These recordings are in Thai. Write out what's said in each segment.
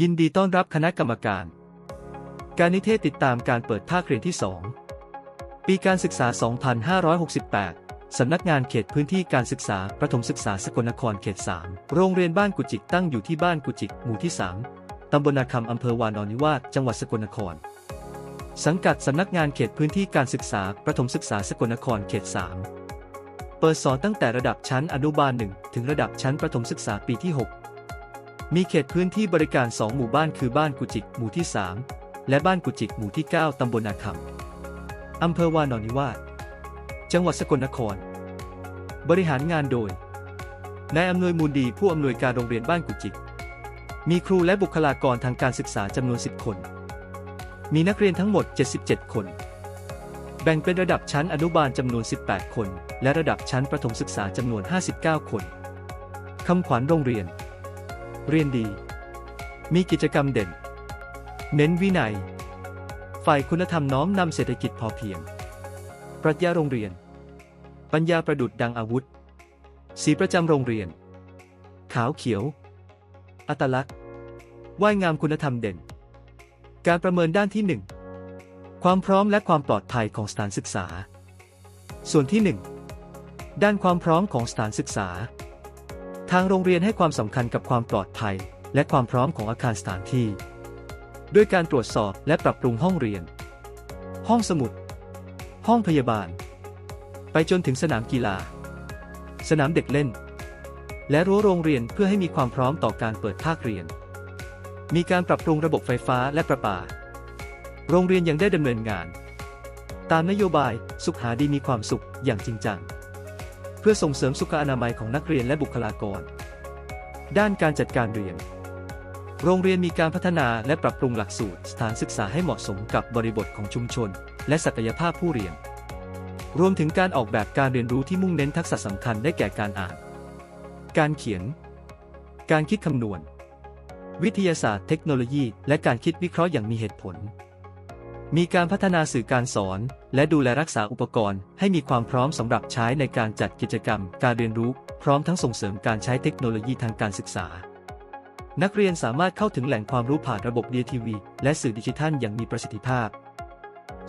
ยินดีต้อนรับคณะกรรมการ การนิเทศติดตามการเปิดภาคเรียนที่ 2 ปีการศึกษา 2568 สำนักงานเขตพื้นที่การศึกษา ประถมศึกษาสกลนครเขต 3 โรงเรียนบ้านกุจิกตั้งอยู่ที่บ้านกุจิกหมู่ที่ 3 ตำบลนาคำอำเภอวานอนนิวาสจังหวัดสกลนคร สังกัดสำนักงานเขตพื้นที่การศึกษา ประถมศึกษาสกลนครเขต 3 เปิดสอนตั้งแต่ระดับชั้นอนุบาล 1 ถึงระดับชั้นประถมศึกษาปีที่ 6 มีเขตพื้นที่บริการ 2 หมู่บ้านคือบ้านกุจิกหมู่ที่ 3 และบ้านกุจิกหมู่ที่ 9 ตำบลนาคำอำเภอวานอนนิวาสจังหวัดสกลนคร บริหารงานโดย นายอำนวยมูลดีผู้อำนวยการโรงเรียนบ้านกุจิก มีครูและบุคลากรทางการศึกษาจำนวน 10 คน มีนักเรียนทั้งหมด 77 คน แบ่งเป็นระดับชั้นอนุบาลจำนวน 18 คน และระดับชั้นประถมศึกษาจำนวน 59 คนคำขวัญโรงเรียน เรียนดี มีกิจกรรมเด่น เน้นวินัย ฝ่ายคุณธรรมน้อมนำเศรษฐกิจพอเพียง ปรัชญาโรงเรียน ปัญญาประดุดดังอาวุธ สีประจำโรงเรียน ขาวเขียว อัตลักษณ์ว่ายงามคุณธรรมเด่น การประเมินด้านที่ 1 ความพร้อมและความปลอดภัยของสถานศึกษา ส่วนที่ 1 ด้านความพร้อมของสถานศึกษา ทางโรงเรียนให้ความสำคัญกับความปลอดภัย และความพร้อมของอาคารสถานที่ ด้วยการตรวจสอบและปรับปรุงห้องเรียน ห้องสมุด ห้องพยาบาล ไปจนถึงสนามกีฬา สนามเด็กเล่น และรั้วโรงเรียนเพื่อให้มีความพร้อมต่อการเปิดภาคเรียน มีการปรับปรุงระบบไฟฟ้าและประปา โรงเรียนยังได้ดำเนินงาน ตามนโยบายสุขหาดีมีความสุขอย่างจริงจัง พื่อส่งเสริมสุขอนามัยของนักเรียนและบุคลากร ด้านการจัดการเรียน โรงเรียนมีการพัฒนาและปรับปรุงหลักสูตร สถานศึกษาให้เหมาะสมกับบริบทของชุมชน และศักยภาพผู้เรียน รวมถึงการออกแบบการเรียนรู้ที่มุ่งเน้นทักษะสำคัญได้แก่การอ่าน การเขียน การคิดคำนวณ วิทยาศาสตร์เทคโนโลยี และการคิดวิเคราะห์อย่างมีเหตุผล มีการพัฒนาสื่อการสอน และดูแลรักษาอุปกรณ์ ให้มีความพร้อมสำหรับใช้ในการจัดกิจกรรม การเรียนรู้ พร้อมทั้งส่งเสริมการใช้เทคโนโลยีทางการศึกษา นักเรียนสามารถเข้าถึงแหล่งความรู้ผ่านระบบ DTV และสื่อดิจิทัลอย่างมีประสิทธิภาพ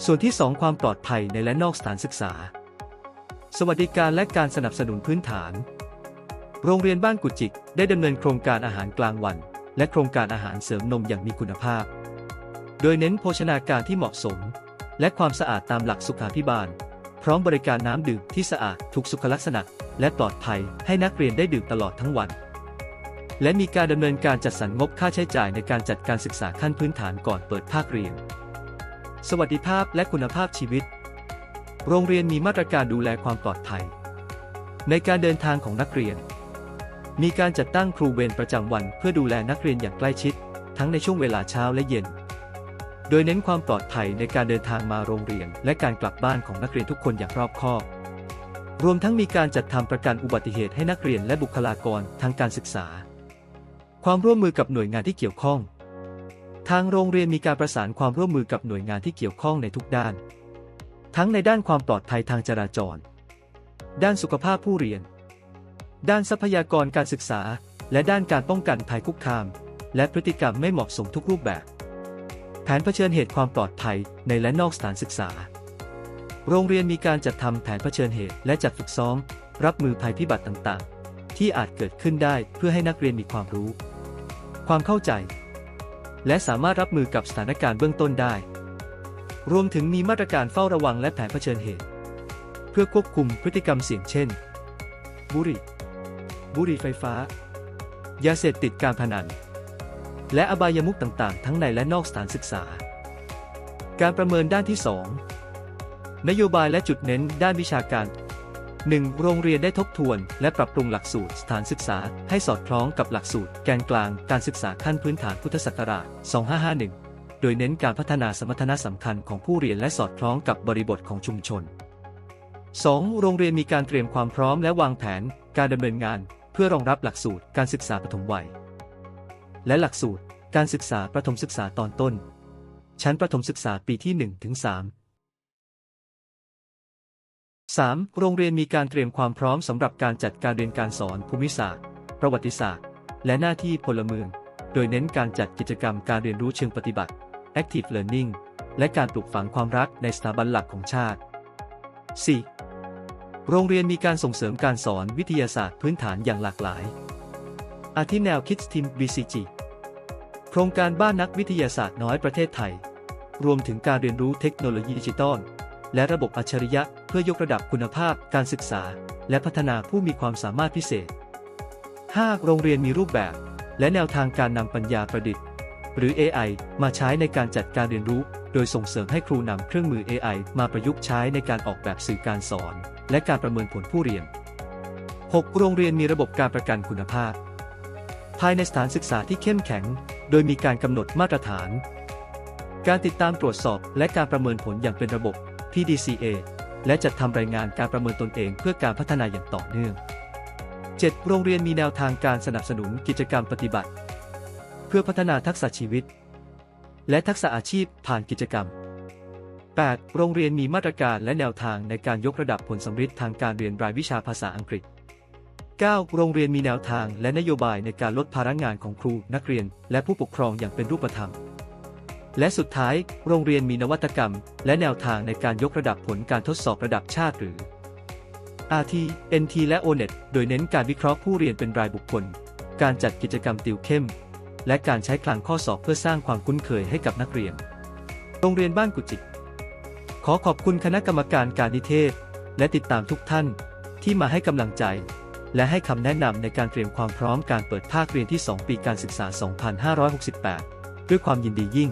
ส่วนที่ 2 ความปลอดภัยในและนอกสถานศึกษา สวัสดิการและการสนับสนุนพื้นฐาน โรงเรียนบ้านกุจิก ได้ดำเนินโครงการอาหารกลางวัน และโครงการอาหารเสริมนมอย่างมีคุณภาพ โดยเน้นโภชนาการที่เหมาะสม และความสะอาดตามหลักสุขาภิบาล พร้อมบริการน้ำดื่มที่สะอาดถูกสุขลักษณะ และปลอดภัยให้นักเรียนได้ดื่มตลอดทั้งวัน และมีการดำเนินการจัดสรรงบค่าใช้จ่ายในการจัดการศึกษาขั้นพื้นฐานก่อนเปิดภาคเรียน สวัสดิภาพและคุณภาพชีวิต โรงเรียนมีมาตรการดูแลความปลอดภัย ในการเดินทางของนักเรียน มีการจัดตั้งครูเวรประจำวันเพื่อดูแลนักเรียนอย่างใกล้ชิด ทั้งในช่วงเวลาเช้าและเย็น โดยเน้นความปลอดภัยในการเดินทางมาโรงเรียน และการกลับบ้านของนักเรียนทุกคนอย่างรอบคอบ รวมทั้งมีการจัดทำประกันอุบัติเหตุให้นักเรียนและบุคลากรทางการศึกษา ความร่วมมือกับหน่วยงานที่เกี่ยวข้อง ทางโรงเรียนมีการประสานความร่วมมือกับหน่วยงานที่เกี่ยวข้องในทุกด้าน ทั้งในด้านความปลอดภัยทางจราจร ด้านสุขภาพผู้เรียน ด้านทรัพยากรการศึกษา และด้านการป้องกันภัยคุกคาม และพฤติกรรมไม่เหมาะสมทุกรูปแบบ แผนเผชิญเหตุความปลอดภัยในและนอกสถานศึกษา โรงเรียนมีการจัดทำแผนเผชิญเหตุและจัดฝึกซ้อม รับมือภัยพิบัติต่างๆ ที่อาจเกิดขึ้นได้เพื่อให้นักเรียนมีความรู้ ความเข้าใจ และสามารถรับมือกับสถานการณ์เบื้องต้นได้ รวมถึงมีมาตรการเฝ้าระวังและแผนเผชิญเหตุ เพื่อควบคุมพฤติกรรมเสี่ยงเช่น บุหรี่ บุหรี่ไฟฟ้า ยาเสพติดการพนัน และอบายมุขต่างๆ ทั้งในและนอกสถานศึกษา การประเมินด้านที่ 2 นโยบายและจุดเน้นด้านวิชาการ 1. โรงเรียนได้ทบทวน และปรับปรุงหลักสูตรสถานศึกษา ให้สอดคล้องกับหลักสูตร แกนกลางการศึกษาขั้นพื้นฐานพุทธศักราช 2551 โดยเน้นการพัฒนาสมรรถนะสำคัญของผู้เรียนและสอดคล้องกับบริบทของชุมชน 2. โรงเรียนมีการเตรียมความพร้อมและวางแผน การดำเนินงาน เพื่อรองรับหลักสูตรการศึกษาปฐมวัย และหลักสูตร การศึกษาประถมศึกษาตอนต้น ชั้นประถมศึกษาปีที่1ถึง3 3. โรงเรียนมีการเตรียมความพร้อมสำหรับการจัดการเรียนการสอนภูมิศาสตร์ ประวัติศาสตร์ และหน้าที่พลเมือง โดยเน้นการจัดกิจกรรมการเรียนรู้เชิงปฏิบัติ active learning และการปลูกฝังความรักในสถาบันหลักของชาติ 4. โรงเรียนมีการส่งเสริมการสอนวิทยาศาสตร์พื้นฐานอย่างหลากหลาย อาทิแนวคิดทีม BCG ครงการบ้านนักวิทยาศาสตร์น้อยประเทศไทย รวมถึงการเรียนรู้เทคโนโลยีดิจิตอลและระบบอัจฉริยะเพื่อยกระดับคุณภาพการศึกษา และพัฒนาผู้มีความสามารถพิเศษ 5. โรงเรียนมีรูปแบบ และแนวทางการนำปัญญาประดิษฐ์ หรือ AI มาใช้ในการจัดการเรียนรู้ โดยส่งเสริมให้ครูนำเครื่องมือ AI มาประยุกต์ใช้ในการออกแบบสื่อการสอน และการประเมินผลผู้เรียน 6. โรงเรียนมีระบบการประกันคุณภาพ ภายในสถานศึกษาที่เข้มแข็ง โดยมีการกำหนดมาตรฐาน การติดตามตรวจสอบและการประเมินผลอย่างเป็นระบบ PDCA และจัดทำรายงานการประเมินตนเองเพื่อการพัฒนาอย่างต่อเนื่อง 7. โรงเรียนมีแนวทางการสนับสนุนกิจกรรมปฏิบัติ เพื่อพัฒนาทักษะชีวิต และทักษะอาชีพผ่านกิจกรรม 8. โรงเรียนมีมาตรการและแนวทางในการยกระดับผลสำฤทธิ์ทางการเรียนรายวิชาภาษาอังกฤษ 9. โรงเรียนมีแนวทางและนโยบายในการลดภาระงานของครู นักเรียน และผู้ปกครองอย่างเป็นรูปธรรม และสุดท้าย โรงเรียนมีนวัตกรรม และแนวทางในการยกระดับผลการทดสอบระดับชาติหรือ RT NT และ ONET โดยเน้นการวิเคราะห์ผู้เรียนเป็นรายบุคคล การจัดกิจกรรมติวเข้ม และการใช้คลังข้อสอบเพื่อสร้างความคุ้นเคยให้กับนักเรียน โรงเรียนบ้านกุจิก ขอขอบคุณคณะกรรมการการนิเทศ และติดตามทุกท่าน ที่มาให้กำลังใจ และให้คำแนะนำในการเตรียมความพร้อมการเปิดภาคเรียนที่ 2 ปีการศึกษา 2568 ด้วยความยินดียิ่ง